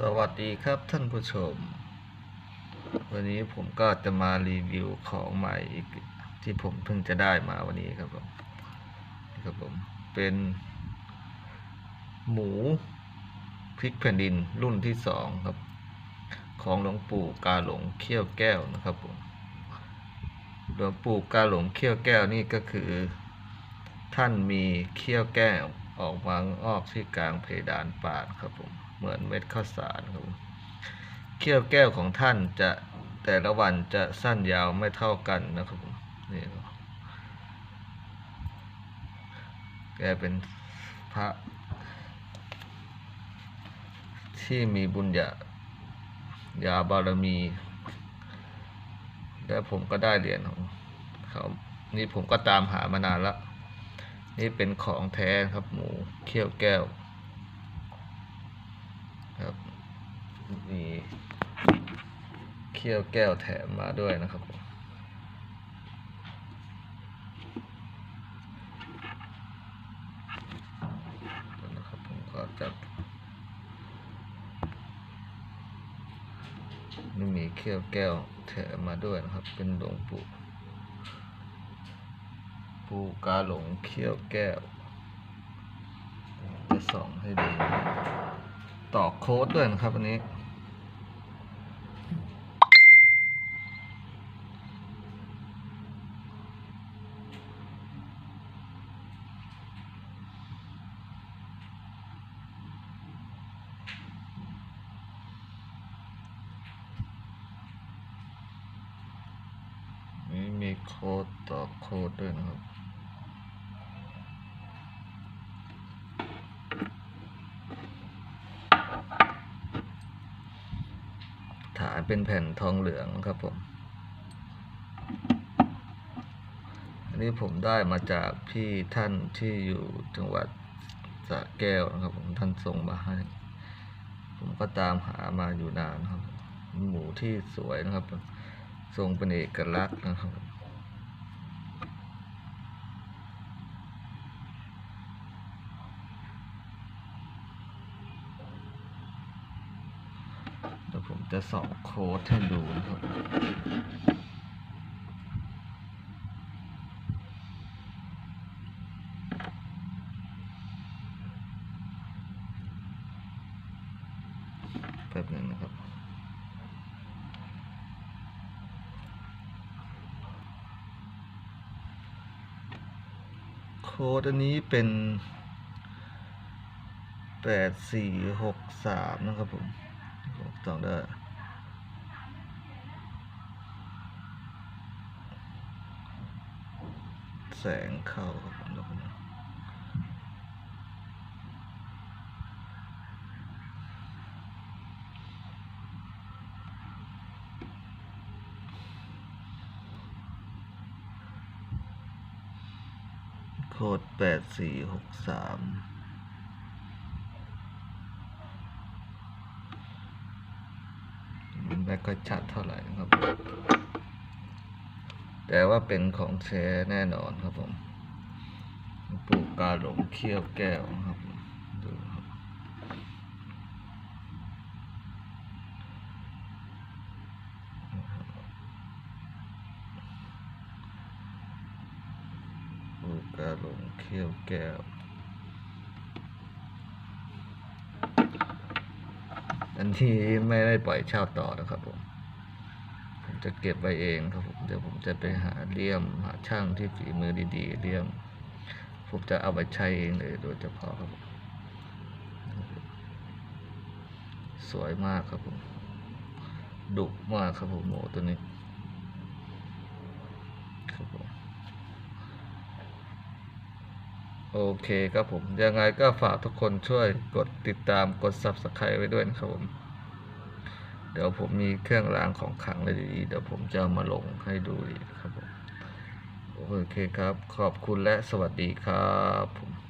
สวัสดีครับท่านผู้ชม วันนี้ผมก็จะมารีวิวของใหม่อีกที่ผมเพิ่งจะได้มาวันนี้ครับผมครับผมเป็น หมูพริกแผ่นดินรุ่นที่สองครับ ของหลวงปู่กาหลงเขี้ยวแก้วนะครับผมหลวงปู่กาหลงเขี้ยวแก้วนี่ก็คือ ท่านมีเขี้ยวแก้วออกมาออกที่กลางเพดานปากครับผม เหมือนเม็ดข้าวสารครับผมเขี้ยวแก้วของท่านจะแต่ละวันจะสั้นยาวไม่เท่ากันนะครับผมนี่ครับแกเป็นพระ ที่มีบุญญายาบารมี และผมก็ได้เหรียญของเขานี่ผมก็ตามหามานานล้วนี่เป็นของแท้ครับหมูเขี้ยวแก้ว ครับ มีเขี้ยวแก้วแถมมาด้วยนะครับผมนะครับผมก็จับนี่มีเขี้ยวแก้วแถมมาด้วยนะครับ เป็นหลวงปู่ปูกาหลงเขี้ยวแก้ว จะส่องให้ดูต่อโค้ดด้วยนะครับอันนี้ นี่มี โค้ดต่อโค้ดด้วยนะครับฐานเป็นแผ่นทองเหลืองครับผม อันนี้ผมได้มาจากพี่ท่านที่อยู่จังหวัดสระแก้วนะครับผมท่านส่งมาให้ ผมก็ตามหามาอยู่นานครับ หมูที่สวยนะครับ ทรงเป็นเอกลักษณ์นะครับ เดี๋ยว ผมจะส่องโค้ดให้ดูนะครับแป๊บหนึ่งนะครับ โค้ดอันนี้เป็นแปดสี่หกสามนะครับผม ผมจำได้แสงเข้าครับผมนะโคดแปดสี่หกสาม ไม่ค่อยชัดเท่าไหร่นะครับ แต่ว่าเป็นของแท้แน่นอนครับผมหลวงปู่กาหลงเขี้ยวแก้วนะครับดูครับหลวงปู่กาหลงเขี้ยวแก้ว อันที่ไม่ได้ปล่อยเช่าต่อนะครับผม ผมจะเก็บไว้เองครับผม เดี๋ยวผมจะไปหาเลี่ยมหาช่างที่ฝีมือดีๆเลี่ยม ผมจะเอาไปใช้เองเลยโดยเฉพาะครับผม สวยมากครับผม ดุมากครับผมหมูตัวนี้ ครับผม โอเคครับผม ยังไงก็ฝากทุกคนช่วยกดติดตามกด subscribe ไว้ด้วยนะครับผม เดี๋ยวผมมีเครื่องรางของขลังอะไรดีๆเดี๋ยวผมจะมาลงให้ดูอีกครับผม โอเคครับ ขอบคุณและสวัสดีครับผม